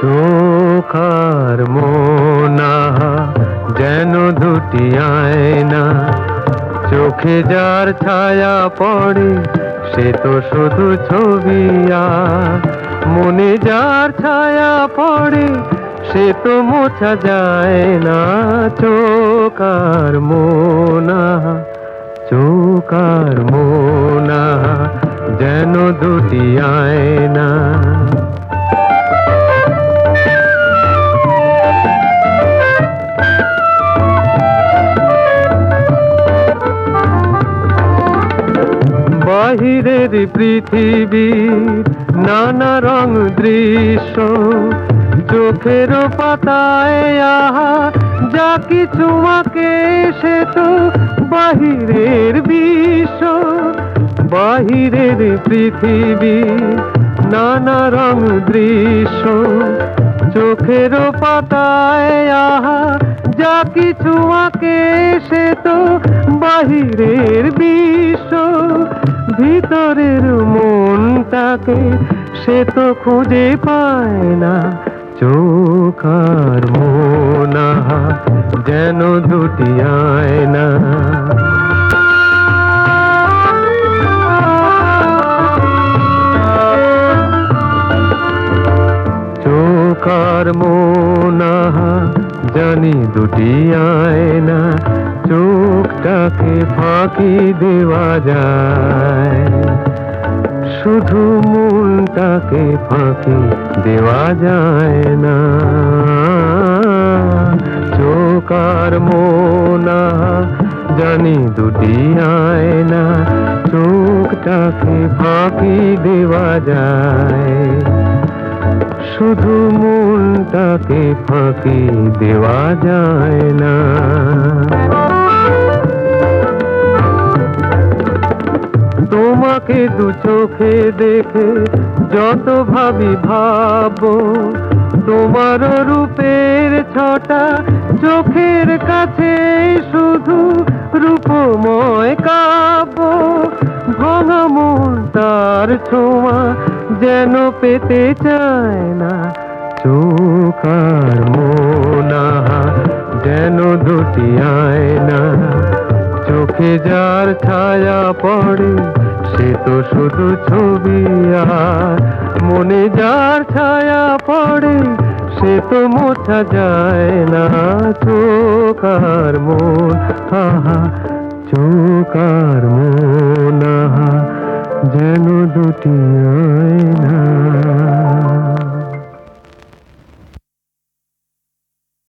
চোখার মোনা, যেন দুটি আয়না। চোখে যার ছায়া পড়ে, সে তো শুধু ছবি মনে যার ছায়া পড়ে, সে তো মোছা যায় না। চোখার মোনা চোখার মোনা, যেন দুটি আয়না। বাহিরের পৃথিবীর নানা রং দৃশ্য, চোখের পাতায় আহা, যা কিছু আঁকে সে তো বাহিরের বিশ্ব। বাহিরের পৃথিবী নানা রং দৃশ্য, চোখের পাতায় আহা, যা কিছু আঁকে সে তো বাহিরের বিশ্ব ভিতরের মনটাকে সে তো খুঁজে পায় না। চোখার মোনা যেন দুটি আয়না। চোখার মোনা জানি দুটি আয়না। চোখটাকে ফাঁকি দেওয়া যায়। শুধু মনটাকে ফাঁকি দেওয়া যায় না। চোকার মোনা জানি দুটি আয়না। চোখটাকে ফাঁকি দেওয়া যায়। শুধু মনটাকে ফাঁকি দেওয়া যায় না। দু চোখে দেখে যত ভাবি ভাবো, তোমার রূপের ছটা চোখের কাছে শুধু রূপময় কাব্য। ভাঙা তার ছোঁয়া যেন পেতে চায় না চোখার মোনা যেন দুটি আয়না। চোখে যার ছায়া পড়ে, সে তো শুধু ছবি আর। মনে যার ছায়া পড়ে, সে তো মোছা যায় না। চোকার মন আহা চোকার মন আহা যেন দুটি আয়না।